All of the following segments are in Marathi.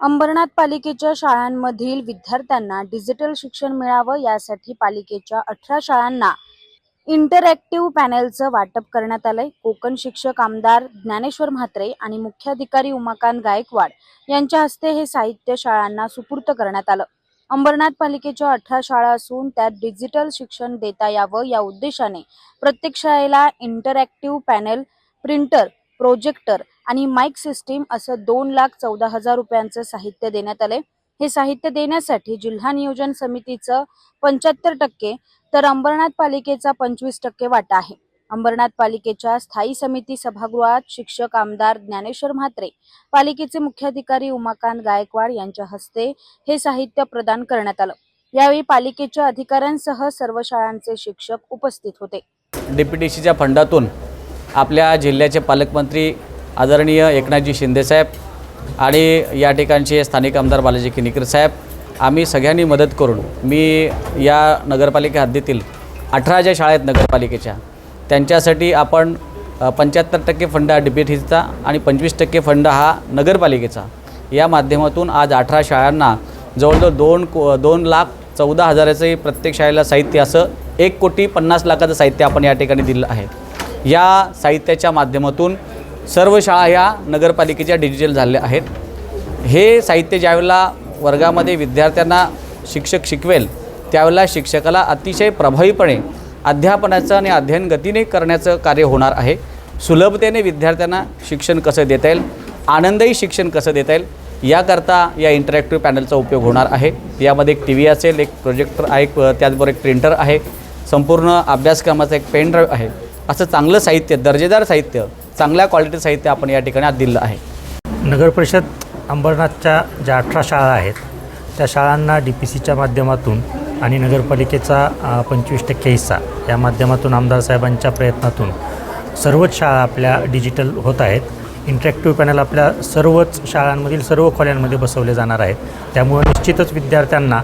अंबरनाथ पालिकेच्या शाळांमधील विद्यार्थ्यांना डिजिटल शिक्षण मिळावं यासाठी पालिकेच्या अठरा शाळांना इंटरॅक्टिव्ह पॅनेलचं वाटप करण्यात आलंय. कोकण शिक्षक आमदार ज्ञानेश्वर म्हात्रे आणि मुख्याधिकारी उमाकांत गायकवाड यांच्या हस्ते हे साहित्य शाळांना सुपूर्त करण्यात आलं. अंबरनाथ पालिकेच्या अठरा शाळा असून त्यात डिजिटल शिक्षण देता यावं या उद्देशाने प्रत्येक शाळेला इंटरॅक्टिव्ह पॅनेल प्रिंटर प्रोजेक्टर आणि माईक सिस्टीम असं दोन लाख चौदा हजार रुपयांचं साहित्य देण्यात आले हे साहित्य देण्यासाठी जिल्हा नियोजन समितीचं पंच्याहत्तर टक्के तर अंबरनाथ पालिकेचा पंचवीस टक्के वाटा आहे. अंबरनाथ पालिकेच्या स्थायी समिती सभागृहात शिक्षक आमदार ज्ञानेश्वर म्हात्रे पालिकेचे मुख्याधिकारी उमाकांत गायकवाड यांच्या हस्ते हे साहित्य प्रदान करण्यात आलं. यावेळी पालिकेच्या अधिकाऱ्यांसह सर्व शाळांचे शिक्षक उपस्थित होते. डीपीटीसीच्या फंडातून आपल्या जिल्ह्याचे पालकमंत्री आदरणीय एकनाथजी शिंदेसाहेब आणि या ठिकाणचे स्थानिक आमदार बालाजी किनीकर साहेब आम्ही सगळ्यांनी मदत करून मी या नगरपालिका हद्दीतील अठरा ज्या शाळा आहेत नगरपालिकेच्या त्यांच्यासाठी आपण पंच्याहत्तर टक्के फंड हा डी आणि पंचवीस टक्के फंड हा नगरपालिकेचा. या माध्यमातून आज अठरा शाळांना जवळजवळ दोन को दोन लाख चौदा हजाराचे प्रत्येक शाळेला साहित्य असं एक कोटी पन्नास लाखाचं साहित्य आपण या ठिकाणी दिलं आहे. या साहित्याच्या माध्यमातून सर्व शाळा ह्या नगरपालिकेच्या डिजिटल झालेल्या आहेत. हे साहित्य ज्यावेळेला वर्गामध्ये विद्यार्थ्यांना शिक्षक शिकवेल त्यावेळेला शिक्षकाला अतिशय प्रभावीपणे अध्यापनाचं आणि अध्ययन गतीने करण्याचं कार्य होणार आहे. सुलभतेने विद्यार्थ्यांना शिक्षण कसं देता येईल आनंदही शिक्षण कसं देता येईल याकरता या इंटरॅक्टिव्ह पॅनलचा उपयोग होणार आहे. यामध्ये एक टी व्ही असेल एक प्रोजेक्टर आहे त्याचबरोबर एक प्रिंटर आहे. संपूर्ण अभ्यासक्रमाचं एक पेन ड्राईव्ह आहे. असं चांगलं साहित्य दर्जेदार साहित्य चांगल्या क्वालिटी साहित्य आपण या ठिकाणी आज दिलं आहे. नगर परिषद अंबरनाथच्या ज्या अठरा शाळा आहेत त्या शाळांना डी पी सीच्या माध्यमातून आणि नगरपालिकेचा पंचवीस टक्के हिस्सा या माध्यमातून आमदार साहेबांच्या प्रयत्नातून सर्वच शाळा आपल्या डिजिटल होत आहेत. इंटरॅक्टिव्ह पॅनल आपल्या सर्वच शाळांमधील सर्व खोल्यांमध्ये बसवले जाणार आहेत. त्यामुळे निश्चितच विद्यार्थ्यांना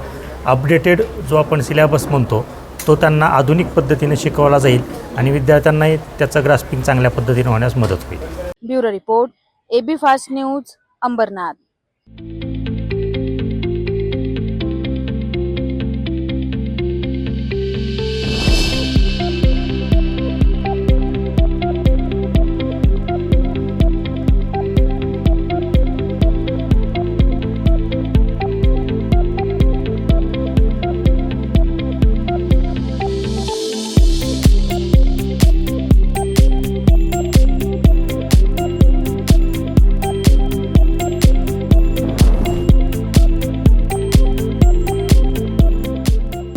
अपडेटेड जो आपण सिलेबस म्हणतो तो त्यांना आधुनिक पद्धतीने शिकवला जाईल आणि विद्यार्थ्यांनाही त्याचं ग्रास्पिंग चांगल्या पद्धतीने होण्यास मदत होईल. Bureau report AB fast news Ambernath.